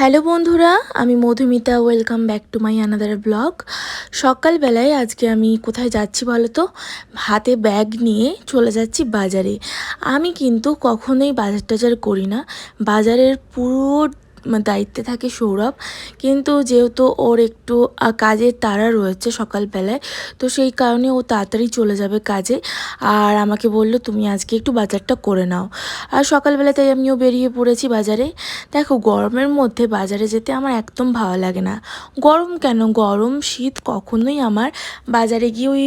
Hello বন্ধুরা, আমি Madhumita welcome back to my another vlog সকালবেলায় আজকে আমি কোথায় যাচ্ছি বলো তো? হাতে ব্যাগ নিয়ে চলে যাচ্ছি বাজারে। আমি কিন্তু কখনোই বাজার টাজার করি না। বাজারের পুরো দায়িত্বে থাকে সৌরভ। কিন্তু যেহেতু ওর একটু কাজের তাড়া রয়েছে সকালবেলায়, তো সেই কারণে ও তাড়াতাড়ি চলে যাবে কাজে। আর আমাকে বলল, তুমি আজকে একটু বাজারটা করে নাও। আর সকালবেলা তাই আমিও বেরিয়ে পড়েছি বাজারে। দেখো, গরমের মধ্যে বাজারে যেতে আমার একদম ভালো লাগে না। গরম কেন? গরম, শীত কখনোই আমার বাজারে গিয়ে ওই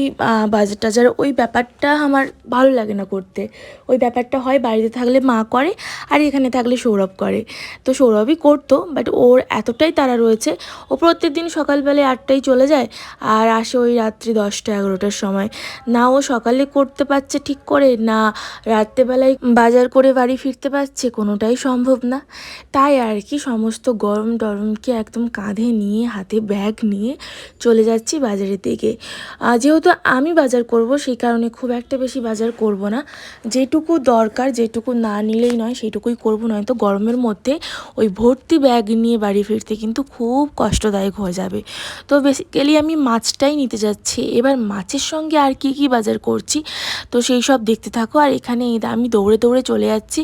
বাজার টাজার, ওই ব্যাপারটা আমার ভালো লাগে না করতে। ওই ব্যাপারটা হয় বাড়িতে থাকলে মা করে, আর এখানে থাকলে সৌরভ করে। তো সৌরভই করতো বাট ওর এতটাই তারা রয়েছে। ও প্রত্যেক দিন সকালবেলায় আটটায় চলে যায় আর আসে ওই রাত্রি দশটা এগারোটার সময়। না ও সকালে করতে পারছে ঠিক করে, না রাত্রেবেলায় বাজার করে বাড়ি ফিরতে পারছে, কোনোটাই সম্ভব না। তাই আর কি সমস্ত গরম টরমকে একদম কাঁধে নিয়ে, হাতে ব্যাগ নিয়ে চলে যাচ্ছি বাজারের দিকে। যেহেতু আমি বাজার করব, সেই কারণে খুব একটা বেশি বাজার করব না। যেটুকু দরকার, যেটুকু না নিলেই নয় সেইটুকুই করব, নয়তো গরমের মধ্যে ওই ভর্তি ব্যাগ নিয়ে বাড়ি ফিরতে কিন্তু খুব কষ্টদায়ক হয়ে যাবে। তো বেসিক্যালি আমি মাছটাই নিতে যাচ্ছি। এবার মাছের সঙ্গে আর কি কি বাজার করছি, তো সেই সব দেখতে থাকো। আর এখানে আমি দৌড়ে দৌড়ে চলে যাচ্ছি।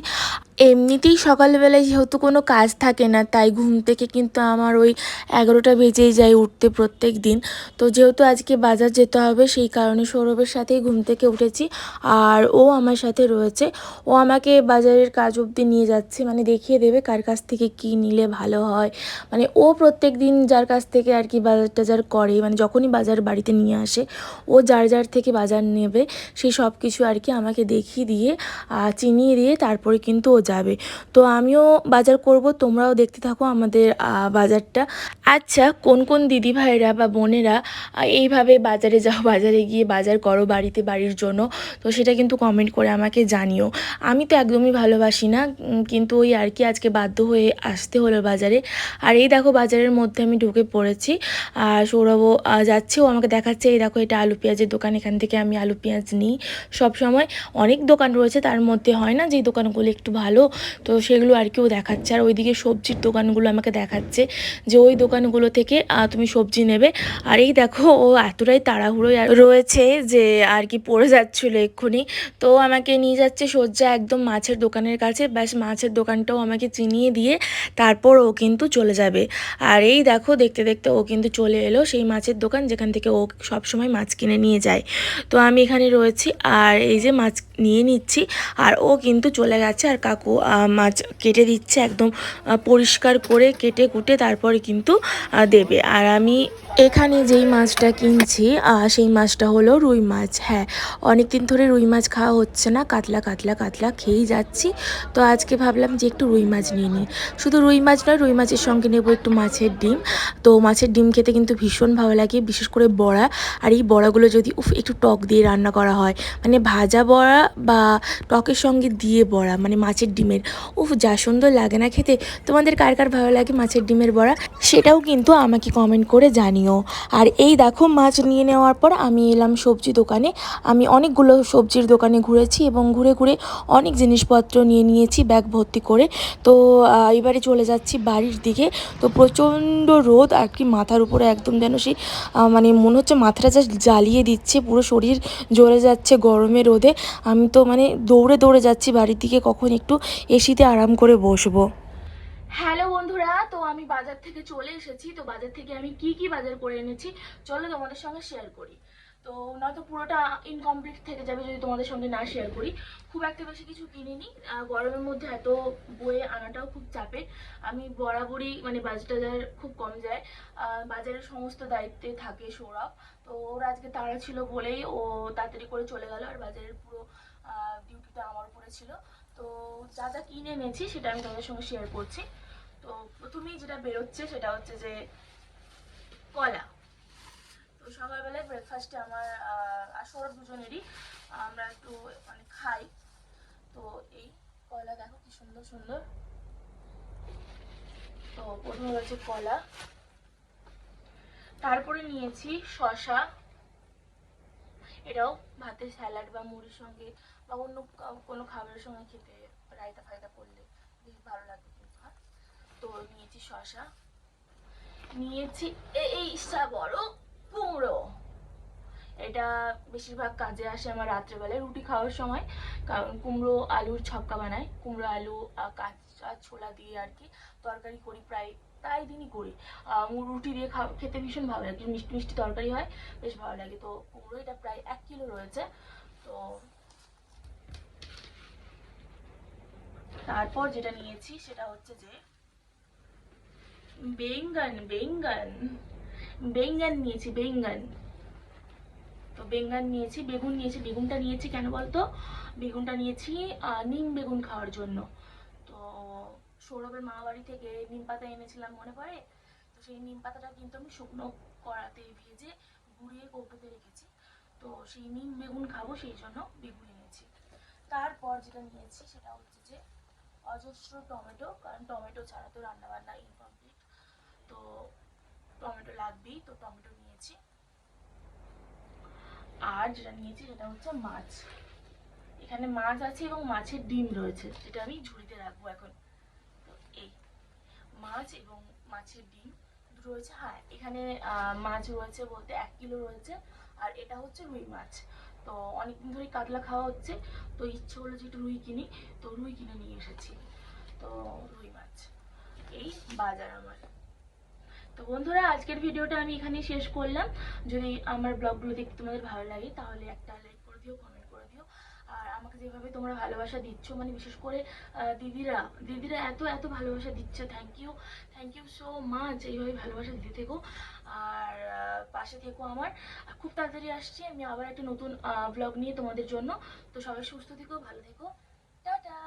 এমনিতেই সকালবেলায় যেহেতু কোনো কাজ থাকে না, তাই ঘুম থেকে কিন্তু আমার ওই এগারোটা বেজেই যায় উঠতে প্রত্যেক দিন। তো যেহেতু আজকে বাজার যেতে হবে, সেই কারণে সৌরভের সাথেই ঘুম থেকে উঠেছি আর ও আমার সাথে রয়েছে। ও আমাকে বাজারের কাজ অবধি নিয়ে যাচ্ছে মানে দেখিয়ে দেবে কার কাছ থেকে কি নিলে ভালো হয়। মানে ও প্রত্যেক দিন যার কাছ থেকে আর কি বাজার টাজার করে মানে যখনই বাজার বাড়িতে নিয়ে আসে, ও যার যার থেকে বাজার নেবে সেই সব কিছু আর কি আমাকে দেখিয়ে দিয়ে চিনিয়ে দিয়ে তারপরে কিন্তু ও যাবে। তো আমিও বাজার করব, তোমরাও দেখতে থাকো আমাদের বাজারটা। আচ্ছা কোন কোন দিদি ভাইরা বা বোনেরা এইভাবে বাজারে যাও, বাজারে গিয়ে বাজার করো বাড়িতে বাড়ির জন্য, তো সেটা কিন্তু কমেন্ট করে আমাকে জানিও। আমি তো একদমই ভালোবাসি না কিন্তু ওই আর কি আজকে বাধ্য হয়ে আসতে হলো বাজারে। আর এই দেখো বাজারের মধ্যে আমি ঢুকে পড়েছি আর সৌরভও যাচ্ছে, ও আমাকে দেখাচ্ছে, এই দেখো এটা আলু পেঁয়াজের দোকান, এখান থেকে আমি আলু পেঁয়াজ নিই সবসময়। অনেক দোকান রয়েছে, তার মধ্যে হয় না যে দোকানগুলো একটু ভালো তো সেগুলো আর কি ও দেখাচ্ছে। আর ওইদিকে সবজির দোকানগুলো আমাকে দেখাচ্ছে যে ওই দোকানগুলো থেকে তুমি সবজি নেবে। আর এই দেখো, ও এতটাই তাড়াহুড়োয় আর- রয়েছে যে আর কি পড়ে যাচ্ছিল এক্ষুনি। তো আমাকে নিয়ে যাচ্ছে সজ্জা একদম মাছের দোকানের কাছে। ব্যাস, মাছের দোকানটাও আমাকে চিনিয়ে দিয়ে তারপর ও কিন্তু চলে যাবে। আর এই দেখো, দেখতে দেখতে ও কিন্তু চলে এলো সেই মাছের দোকান যেখান থেকে ও সব সময় মাছ কিনে নিয়ে যায়। তো আমি এখানে রয়েছি। আর এই যে মাছ নিয়ে নিচ্ছি। আর ও কিন্তু চলে গেছে। আর কাকু আহ, মাছ কেটে দিচ্ছে একদম পরিষ্কার করে কেটে কুটে তারপরে কিন্তু দেবে। আর আমি এখানে যেই মাছটা কিনছি সেই মাছটা হলো রুই মাছ। হ্যাঁ অনেক দিন ধরে রুই মাছ খাওয়া হচ্ছে না কাতলা কাতলা কাতলা খেয়েই যাচ্ছি। তো আজকে ভাবলাম যে একটু রুই মাছ নিয়ে নিই। শুধু রুই মাছ নয় রুই মাছের সঙ্গে নেব একটু মাছের ডিম। তো মাছের ডিম খেতে কিন্তু ভীষণ ভালো লাগে বিশেষ করে বড়া। আর এই বড়াগুলো যদি উফ একটু টক দিয়ে রান্না করা হয়। মানে ভাজা বড়া বা টকের সঙ্গে দিয়ে বড়া মানে মাছের ডিমের। উফ, যা সুন্দর লাগে না খেতে। তোমাদের কার কার ভালো লাগে মাছের ডিমের বড়া? সেটাও কিন্তু আমাকে কমেন্ট করে জানিও। আর এই দেখো, মাছ নিয়ে নেওয়ার পর আমি এলাম সবজি দোকানে। আমি অনেকগুলো সবজির দোকানে ঘুরেছি এবং ঘুরে ঘুরে অনেক জিনিসপত্র নিয়ে নিয়েছি, ব্যাগ ভর্তি করে। তো এবারে চলে যাচ্ছি বাড়ির দিকে। তো প্রচণ্ড রোদ, আর কি মাথার উপরে একদম যেন সেই মানে মনে হচ্ছে মাথাটা জাস্ট জ্বালিয়ে দিচ্ছে। পুরো শরীর জ্বলে যাচ্ছে গরমে রোদে। আমি তো মানে দৌড়ে দৌড়ে যাচ্ছি বাড়ির দিকে, কখন একটু এসিতে আরাম করে বসবো। হ্যালো বন্ধুরা, তো আমি বাজার থেকে চলে এসেছি। তো বাজার থেকে আমি কি কি বাজার করে এনেছি, চলো তোমাদের সঙ্গে শেয়ার করি। তো নয়তো পুরোটা ইনকমপ্লিট থেকে যাবে যদি তোমাদের সঙ্গে না শেয়ার করি। খুব একটা বেশি কিছু কিনিনি। গরমের মধ্যে এত বয়ে আনাটাও খুব চাপের। আমি বরাবরই মানে বাজার খুব কম যায়। বাজারের সমস্ত দায়িত্বে থাকে সৌরভ। তো ওর আজকে তাড়া ছিল বলেই ও তাড়াতাড়ি করে চলে গেল। আর বাজারের পুরো ডিউটিটা আমার উপরে ছিল। তো যা যা কিনে এনেছি সেটা আমি তোমাদের সঙ্গে শেয়ার করছি। তো প্রথমেই যেটা বেরোচ্ছে সেটা হচ্ছে যে কলা। তো সকালবেলায় ব্রেকফাস্টে আমার সৌরভ দুজনেরই আমরা একটু মানে খাই। তো এই কলা দেখো কি সুন্দর সুন্দর। তো প্রথমে রয়েছে কলা। তারপরে নিয়েছি শশা এটাও ভাতের স্যালাড বা মুড়ির সঙ্গে বা অন্য কোনো খাবারের সঙ্গে খেতে রায়তা ফায়তা করলে বেশ ভালো লাগবে কিন্তু হ্যাঁ? তো নিয়েছি শশা নিয়েছি এই বড় কুমড়ো। এটা বেশিরভাগ কাজে আসে আমার রাত্রেবেলায় রুটি খাওয়ার সময়। কারণ কুমড়ো, আলুর ছক্কা বানাই। কুমড়ো, আলু কাঁচা ছোলা দিয়ে আর কি তরকারি করি প্রায় প্রায় দিনই করি। রুটি দিয়ে খাওয়া খেতে ভীষণ ভালো লাগে মিষ্টি মিষ্টি তরকারি হয়, বেশ ভালো লাগে। তো কুমড়ো এটা প্রায় এক কিলো রয়েছে তো তারপর যেটা নিয়েছি সেটা হচ্ছে যে বেঙ্গান বেঙ্গান বেঙ্গান নিয়েছি, বেঙ্গন। তো বেঙ্গান নিয়েছি, বেগুন নিয়েছি। বেগুনটা নিয়েছি কেন বলতো? বেগুনটা নিয়েছি নিম বেগুন খাওয়ার জন্য। সৌরভের মা বাড়ি থেকে নিম পাতা এনেছিলাম মনে পড়ে? তো সেই নিম পাতাটা কিন্তু আমি শুকনো কড়াতে ভেজে গুঁড়িয়ে কৌটোতে রেখেছি। তো সেই নিম বেগুন খাব, সেই জন্য বেগুন এনেছি। তারপর যেটা নিয়েছি সেটা হচ্ছে যে অজস্র টমেটো, কারণ টমেটো ছাড়া তো রান্নাবান্না ইনকমপ্লিট তো টমেটো লাগবেই, তো টমেটো নিয়েছি। আর যেটা নিয়েছি সেটা হচ্ছে মাছ। এখানে মাছ আছে এবং মাছের ডিম রয়েছে, যেটা আমি ঝুড়িতে রাখব এখন। মাছ এবং মাছের ডিম দুটো রয়েছে। হ্যাঁ এখানে মাছ রয়েছে বলতে এক কিলো রয়েছে আর এটা হচ্ছে রুই মাছ। তো অনেকদিন ধরে কাতলা খাওয়া হচ্ছে, তো ইচ্ছে হলো যে একটু রুই কিনি। তো রুই কিনে নিয়ে এসেছি। তো রুই মাছ, এই বাজার আমার। তো বন্ধুরা, আজকের ভিডিওটা আমি এখানেই শেষ করলাম। যদি আমার ব্লগগুলো দেখতে তোমাদের ভালো লাগে, তাহলে একটা লাইক করে দিও কমেন্ট করে দিও। আর আমাকে যেভাবে তোমরা ভালোবাসা দিচ্ছ মানে বিশেষ করে দিদিরা দিদিরা এত এত ভালোবাসা দিচ্ছে thank you thank you so much এইভাবে ভালোবাসা দিতে থেকো। আর পাশে থেকো আমার। খুব তাড়াতাড়ি আসছি, আমি আবার একটা নতুন ব্লগ নিয়ে তোমাদের জন্য। তো সবাই সুস্থ থেকো, ভালো থেকো। টাটা!